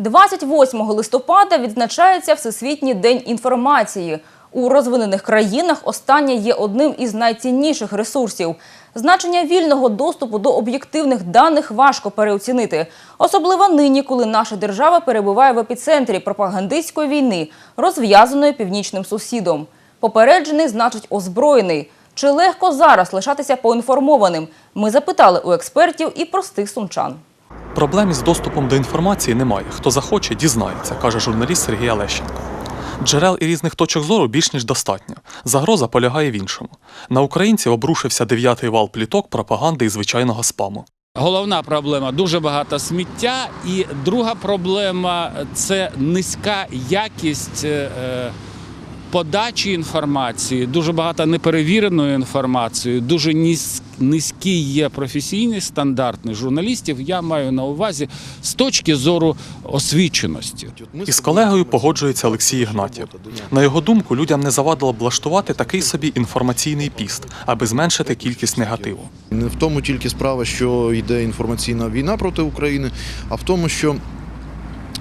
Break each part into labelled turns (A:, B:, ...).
A: 28 листопада відзначається Всесвітній день інформації. У розвинених країнах останнє є одним із найцінніших ресурсів. Значення вільного доступу до об'єктивних даних важко переоцінити, особливо нині, коли наша держава перебуває в епіцентрі пропагандистської війни, розв'язаної північним сусідом. Попереджений значить озброєний. Чи легко зараз лишатися поінформованим? Ми запитали у експертів і простих сумчан.
B: Проблем із доступом до інформації немає. Хто захоче, дізнається, каже журналіст Сергій Олещенко. Джерел і різних точок зору більш ніж достатньо. Загроза полягає в іншому. На українців обрушився дев'ятий вал пліток, пропаганди і звичайного спаму.
C: Головна проблема дуже багато сміття, і друга проблема це низька якість е, подачі інформації, дуже багато неперевіреної інформації, дуже низ- низькі є професійні стандарти журналістів. Я маю на увазі з точки зору освіченості.
B: Із колегою погоджується Олексій Ігнатів. На його думку, людям не завадило б влаштувати такий собі інформаційний піст, аби зменшити кількість негативу.
D: Не в тому тільки справа, що йде інформаційна війна проти України, а в тому, що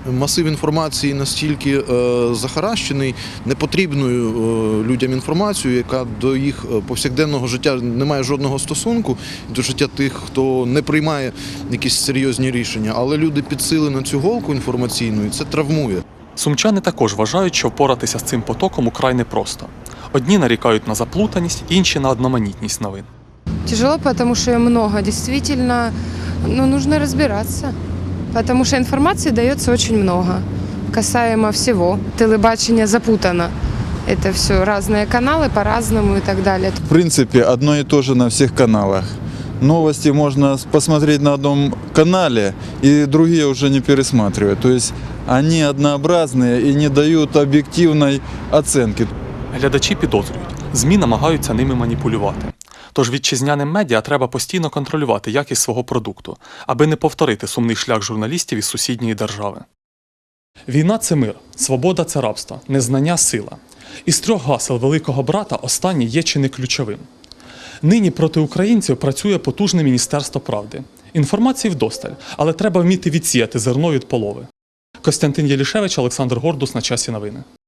D: масив інформації настільки е, захаращений непотрібною е, людям інформацією, яка до їх е, повсякденного життя не має жодного стосунку до життя тих, хто не приймає якісь серйозні рішення. Але люди підсили на цю голку інформаційну, і це травмує.
B: Сумчани також вважають, що впоратися з цим потоком украй непросто. Одні нарікають на заплутаність, інші на одноманітність новин.
E: Тяжело, что ее много. Действительно, ну, нужно разбираться Потому что информации дается очень много. Касаемо всего. Телебачение запутано. Это все разные каналы по-разному и так далее.
F: В принципе, одно и то же на всех каналах. Новости можно с- посмотреть на одном канале, и другие уже не пересматривать. То есть они однообразные и не дают объективной оценки.
B: Глядачі підозрюють, ЗМІ намагаються ними маніпулювати. Тож вітчизняним медіа треба постійно контролювати якість свого продукту, аби не повторити сумний шлях журналістів із сусідньої держави. Війна це мир, свобода це рабство, незнання сила. Із трьох гасел Великого брата останній є чи не ключовим. Нині проти українців працює потужне Міністерство правди. Інформації вдосталь, але треба вміти відсіяти зерно від полови. Костянтин Єлішевич, Олександр Гордус на часі новини.